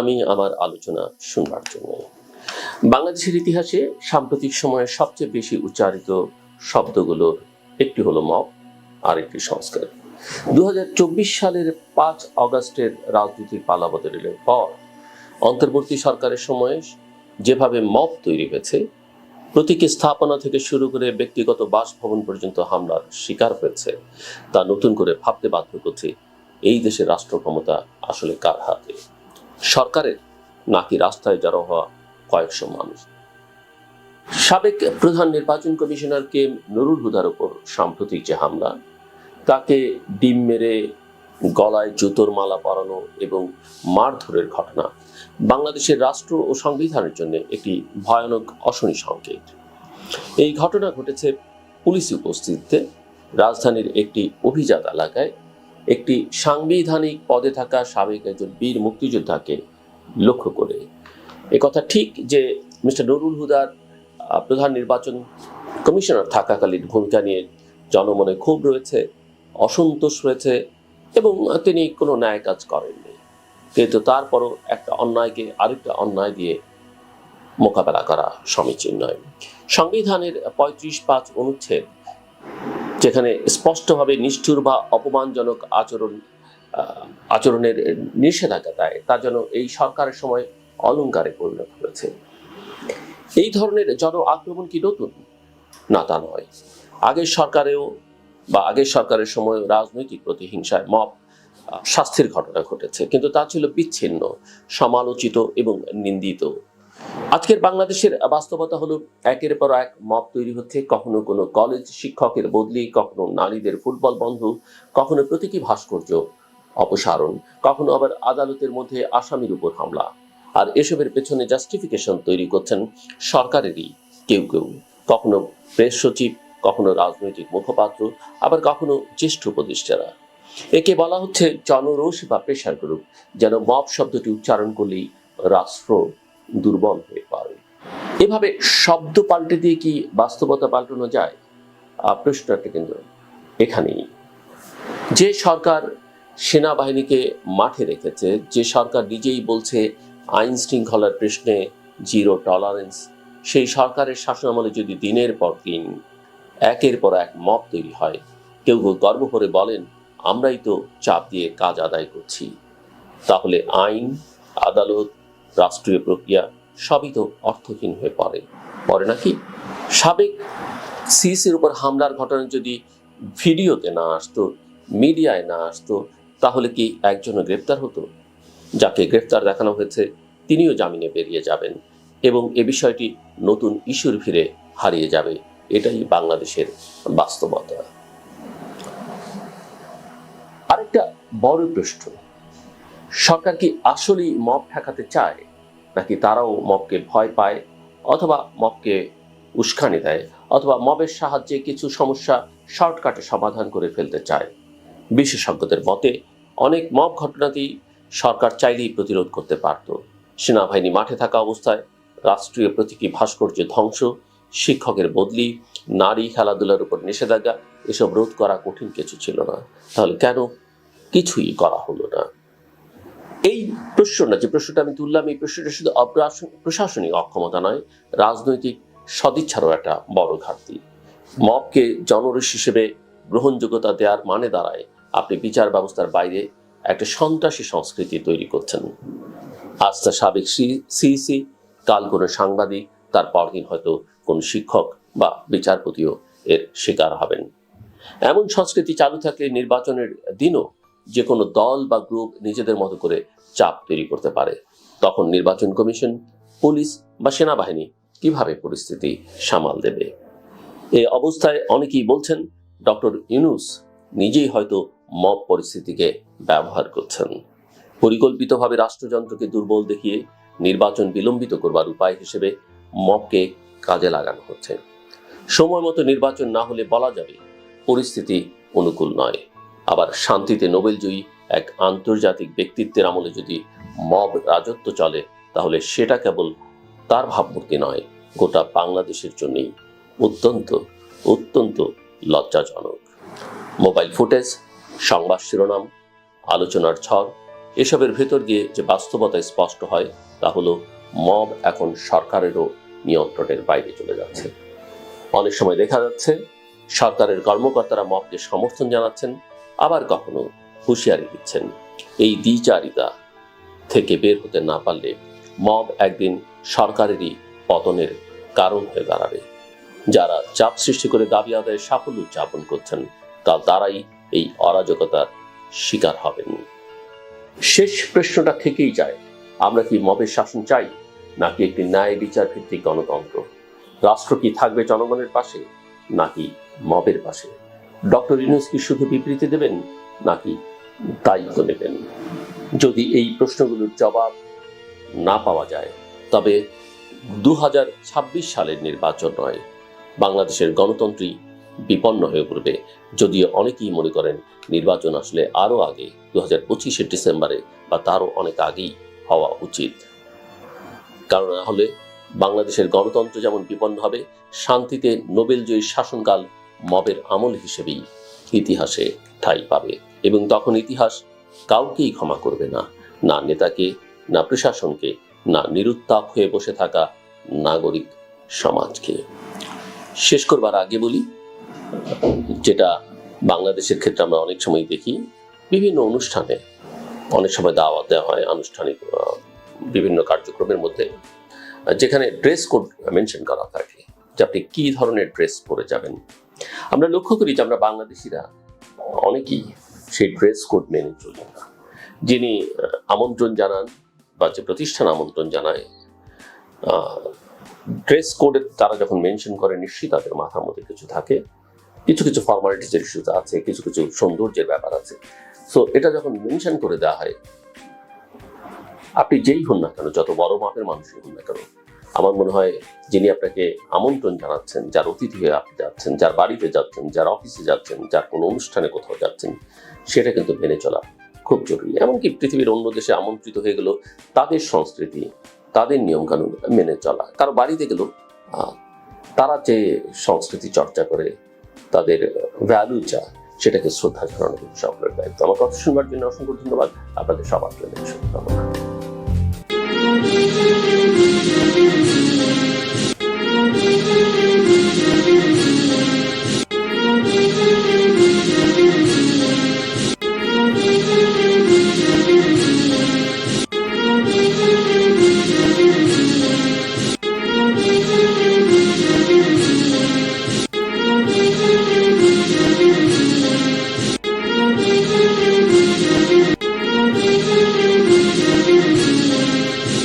আমি আমার আলোচনা শুনবার জন্য বাংলাদেশের ইতিহাসে সাম্প্রতিক সময়ে সবচেয়ে বেশি উচ্চারিত শব্দগুলোর একটি হলো মব আর একটি সংস্কার দু সালের পাঁচ অগস্টের রাজনীতির পালা বদলের পর অন্তর্বর্তী সরকারের সময়ে যেভাবে মব তৈরি হয়েছে, প্রতীকী স্থাপনা থেকে শুরু করে ব্যক্তিগত বাসভবন পর্যন্ত হামলার শিকার হয়েছে, তা নতুন করে ভাবতে বাধ্য করছে এই দেশের রাষ্ট্র ক্ষমতা আসলে কার হাতে? সরকারের নাকি রাস্তায় জড়ো হওয়া কয়েকশো মানুষ। সাবেক প্রধান নির্বাচন কমিশনার কে নুরুল হুদার উপর সাম্প্রতিক যে হামলা, তাকে ডিম মেরে গলায় জুতোর মালা পরানো এবং মারধরের ঘটনা বাংলাদেশের রাষ্ট্র ও সংবিধানের জন্য একটি ভয়ানক অশনি সংকেত। এই ঘটনা ঘটেছে পুলিশ উপস্থিতিতে, রাজধানীর একটি অভিজাত এলাকায় একটি সাংবিধানিক পদে থাকা সাবেক একজন বীর মুক্তিযোদ্ধাকে লক্ষ্য করে। কথা ঠিক যে মিস্টার নুরুল হুদার প্রধান নির্বাচন কমিশনার থাকাকালীন ভূমিকা নিয়ে জনমনে ক্ষোভ রয়েছে, অসন্তোষ রয়েছে এবং তিনি কোনো ন্যায় কাজ করেননি। কিন্তু তারপরও একটা অন্যায়কে আরেকটা অন্যায় দিয়ে মোকাবেলা করা সমীচীন নয়। সংবিধানের পঁয়ত্রিশ পাঁচ অনুচ্ছেদ যেখানে স্পষ্টভাবে নিষ্ঠুর বা অপমানজনক আচরণ আচরণের নিষেধাজ্ঞা দেয় তা যেন এই সরকারের সময় অলঙ্কারে পরিণত হয়েছে। এই ধরনের জন আক্রমণ কি নতুন? না, তা নয়। আগের সরকারেও বা আগের সরকারের সময় রাজনৈতিক প্রতিহিংসায় মপ শাস্তির ঘটনা ঘটেছে, কিন্তু তা ছিল বিচ্ছিন্ন, সমালোচিত এবং নিন্দিত। আজকের বাংলাদেশের বাস্তবতা হলো একের পর এক মব তৈরি হচ্ছে। কখনো কোনো কলেজ শিক্ষকের বদলি, কখনো নারীদের ফুটবল বন্ধ, কখনো প্রতীকী ভাস্কর্য, অপসারণ, কখনো আবার আদালতের মধ্যে আসামির উপর হামলা। আর এসবের পেছনে জাস্টিফিকেশন তৈরি করছেন সরকারেরই কেউ কেউ। কখনো প্রেস সচিব, কখনো রাজনৈতিক মুখপাত্র, আবার কখনো জ্যেষ্ঠ উপদেষ্টারা। একে বলা হচ্ছে জনরোষ বা প্রেশার গ্রুপ যেন মব শব্দটি উচ্চারণ করলেই রাষ্ট্র দুর্বল হয়ে পড়ে। এভাবে শব্দ পাল্টে দিয়ে কি বাস্তবতা পাল্টানো যায়? প্রশ্নটা কিন্তু এখানেই। যে সরকার সেনাবাহিনীকে মাঠে রেখেছে, যে সরকার নিজেই বলছে আইন শৃঙ্খলার প্রশ্নে জিরো টলারেন্স, সেই সরকারের শাসন আমলে যদি দিনের পর দিন একের পর এক মব তৈরি হয়, কেউ কেউ গর্ব করে বলেন, আমরাই তো চাপ দিয়ে কাজ আদায় করছি। তাহলে আইন, আদালত রাষ্ট্রীয় প্রক্রিয়া সবই তো অর্থহীন হয়ে পড়ে। পরে নাকি? সাবেক সিসির উপর হামলার ঘটনা যদি ভিডিওতে না আসতো, মিডিয়ায় না আসতো, তাহলে কি একজনও গ্রেপ্তার হতো? যাকে গ্রেপ্তার দেখানো হয়েছে, তিনিও জামিনে বেরিয়ে যাবেন এবং এ বিষয়টি নতুন ইস্যুর ভিড়ে হারিয়ে যাবে। এটাই বাংলাদেশের বাস্তবতা। আরেকটা বড় প্রশ্ন সরকার কি আসলেই মব ঠেকাতে চায়? নাকি তারাও মবকে ভয় পায়? অথবা মবকে উস্কানি দেয়? অথবা মবের সাহায্যে কিছু সমস্যা শর্টকাটে সমাধান করে ফেলতে চায়? বিশেষজ্ঞদের মতে, অনেক মব ঘটনাতেই সরকার চাইলেই প্রতিরোধ করতে পারত। সেনাবাহিনী মাঠে থাকা অবস্থায় রাষ্ট্রীয় প্রতীকী ভাস্কর্য ধ্বংস, শিক্ষকের বদলি, নারী খেলাধুলার উপর নিষেধাজ্ঞা, এসব রোধ করা কঠিন কিছু ছিল না। তাহলে কেন কিছুই করা হলো না? এই প্রশ্নটা, যে প্রশ্নটা আমি তুললাম, এই প্রশ্নটা শুধু প্রশাসনিক অক্ষমতা নয়, রাজনৈতিক সদিচ্ছারও একটা বড় ঘাটতি। মবকে জনরস হিসেবে গ্রহণযোগ্যতা দেওয়ার মানে দাঁড়ায় আপনি বিচার ব্যবস্থার বাইরে একটা সন্ত্রাসী সংস্কৃতি তৈরি করছেন। আজ তা সাবেক সিইসি, কাল কোনো সাংবাদিক, তার পরদিন হয়তো কোন শিক্ষক বা বিচারপতিও এর শিকার হবেন। এমন সংস্কৃতি চালু থাকলে নির্বাচনের দিনও যে কোনো দল বা গ্রুপ নিজেদের মতো করে চাপ তৈরি করতে পারে। তখন নির্বাচন কমিশন, পুলিশ বা সেনাবাহিনী কীভাবে পরিস্থিতি সামাল দেবে? এ অবস্থায় অনেকেই বলছেন, ডক্টর ইউনুস নিজেই হয়তো মব পরিস্থিতিকে ব্যবহার করছেন। পরিকল্পিতভাবে রাষ্ট্রযন্ত্রকে দুর্বল দেখিয়ে নির্বাচন বিলম্বিত করবার উপায় হিসেবে মবকে কাজে লাগানো হচ্ছে। সময় মতো নির্বাচন না হলে বলা যাবে, পরিস্থিতি অনুকূল নয়। আবার শান্তিতে নোবেলজয়ী এক আন্তর্জাতিক ব্যক্তিত্বের আমলে যদি মব রাজত্ব চলে, তাহলে সেটা কেবল তার ভাবমূর্তি নয়, গোটা বাংলাদেশের জন্যই অত্যন্ত অত্যন্ত লজ্জাজনক। মোবাইল ফুটেজ, সংবাদ শিরোনাম, আলোচনার ছড় এসবের ভেতর দিয়ে যে বাস্তবতা স্পষ্ট হয়, তা হলো মব এখন সরকারেরও নিয়ন্ত্রণের বাইরে চলে যাচ্ছে। অনেক সময় দেখা যাচ্ছে, সরকারের কর্মকর্তারা মবকে সমর্থন জানাচ্ছেন আবার কখনো হুঁশিয়ারি দিচ্ছেন। এই দ্বিচারিতা থেকে বের হতে না পারলে মব একদিন সরকারেরই পতনের কারণ হয়ে দাঁড়াবে। যারা চাপ সৃষ্টি করে দাবি আদায়ের সাফল্য উদযাপন করছেন কাল তারাই এই অরাজকতার শিকার হবেন। শেষ প্রশ্নটা থেকেই যায়, আমরা কি মবের শাসন চাই, নাকি একটি ন্যায় বিচার ভিত্তিক গণতন্ত্র? রাষ্ট্র কি থাকবে জনগণের পাশে, নাকি মবের পাশে? ডক্টর ইউনুস কি শুধু বিবৃতি দেবেন, নাকি দায়িত্ব নেবেন? যদি এই প্রশ্নগুলোর জবাব না পাওয়া যায়, তবে দুহাজার ছাব্বিশ সালের নির্বাচন নয়, বাংলাদেশের গণতন্ত্রই বিপন্ন হয়ে পড়বে। যদিও অনেকেই মনে করেন নির্বাচন আসলে আরও আগে দু হাজার পঁচিশের ডিসেম্বরে, বা তারও অনেক আগেই হওয়া উচিত। কারণ হলে বাংলাদেশের গণতন্ত্র যেমন বিপন্ন হবে, শান্তিতে নোবেলজয়ী শাসনকাল মবের আমল হিসেবেই ইতিহাসে ঠাঁই পাবে। এবং তখন ইতিহাস কাউকেই ক্ষমা করবে না। না নেতাকে, না প্রশাসনকে, না নিরুত্তাপ হয়ে বসে থাকা নাগরিক সমাজকে। শেষ করবার আগে বলি, যেটা বাংলাদেশের ক্ষেত্রে আমরা অনেক সময় দেখি, বিভিন্ন অনুষ্ঠানে অনেক সময় দাওয়াত দেওয়া হয় আনুষ্ঠানিক বিভিন্ন কার্যক্রমের মধ্যে, যেখানে ড্রেস কোড মেনশন করা থাকে যে আপনি কি ধরনের ড্রেস পরে যাবেন। আমরা লক্ষ্য করি যে আমরা বাংলাদেশিরা অনেকেই সেই ড্রেস কোড মেনে চলি না। যিনি আমন্ত্রণ জানান বা যে প্রতিষ্ঠান আমন্ত্রণ জানায় ড্রেস কোডে তারা যখন মেনশন করে, নিশ্চয়ই তাদের মাথার মধ্যে কিছু থাকে। কিছু কিছু ফর্মালিটিজের ইস্যুস আছে, কিছু কিছু সৌন্দর্যের ব্যাপার আছে। সো এটা যখন মেনশন করে দেওয়া হয়, আপনি যেই হন না কেন, যত বড় মাপের মানুষই হন না কেন আমার মনে হয় যিনি আপনাকে আমন্ত্রণ জানাচ্ছেন, যার অতিথি হয়ে আপনি যাচ্ছেন, যার বাড়িতে যাচ্ছেন, যার অফিসে যাচ্ছেন, যার কোনো অনুষ্ঠানে কোথাও যাচ্ছেন, সেটা কিন্তু মেনে চলা খুব জরুরি। এমনকি পৃথিবীর অন্য দেশে আমন্ত্রিত হয়ে গেল তাদের সংস্কৃতি, তাদের নিয়মকানুন মেনে চলা। কারও বাড়িতে গেল তারা যে সংস্কৃতি চর্চা করে, তাদের ভ্যালু যা সেটাকে শ্রদ্ধা জানানো সকলের দায়িত্ব। আমার কথা শুনবার জন্য অসংখ্য ধন্যবাদ। আপনাদের সবার জন্য শুভকামনা।